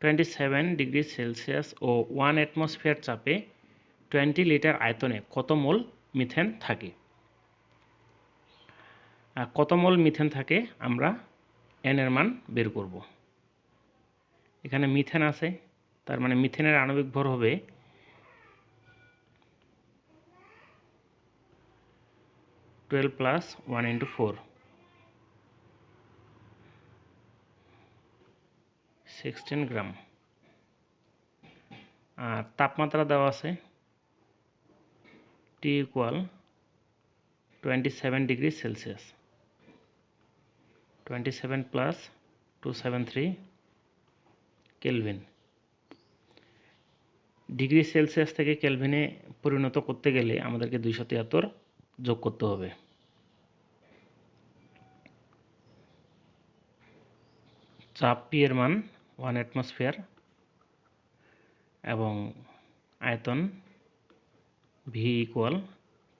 Twenty seven degree Celsius ও one atmosphere চাপে twenty litre আয়তনে কত মোল মিথেন থাকে? কত মোল মিথেন থাকে? আমরা এন এর মান বের করব। এখানে মিথেন আছে, তার মানে মিথেনের আণবিক ভর হবে twelve plus one into four sixteen gram আর তাপমাত্রা দেওয়া আছে T equal twenty seven degree Celsius twenty seven plus two seven three kelvin degree Celsius থেকে কেলভিনে পরিণত করতে গেলে আমাদেরকে দুইশো তিয়াত্তর যোগ করতে হবে। চাপ পি এর মান ওয়ান অ্যাটমসফিয়ার এবং আয়তন ভি ইকুয়াল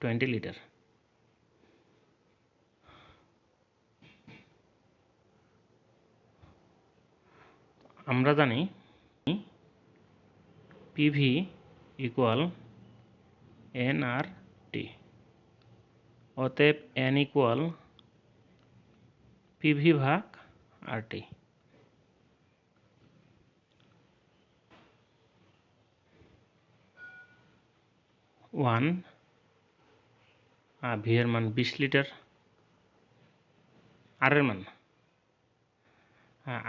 টোয়েন্টি লিটার আমরা জানি PV equal N R T অতএব এন ইকুয়াল পিভি ভাগ আর টি ওয়ান ভি এর মান বিশ লিটার, আর এর মান।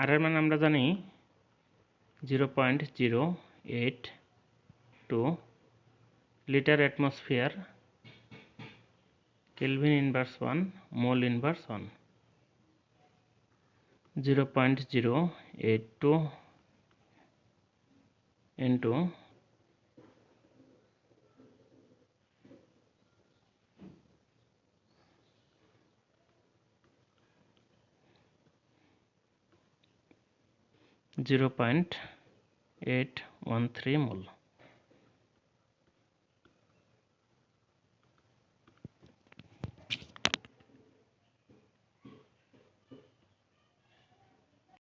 আর এর মান আমরা জানি zero point zero eight two litre atmosphere kelvin inverse one, mole inverse one. Zero point zero eight two into zero point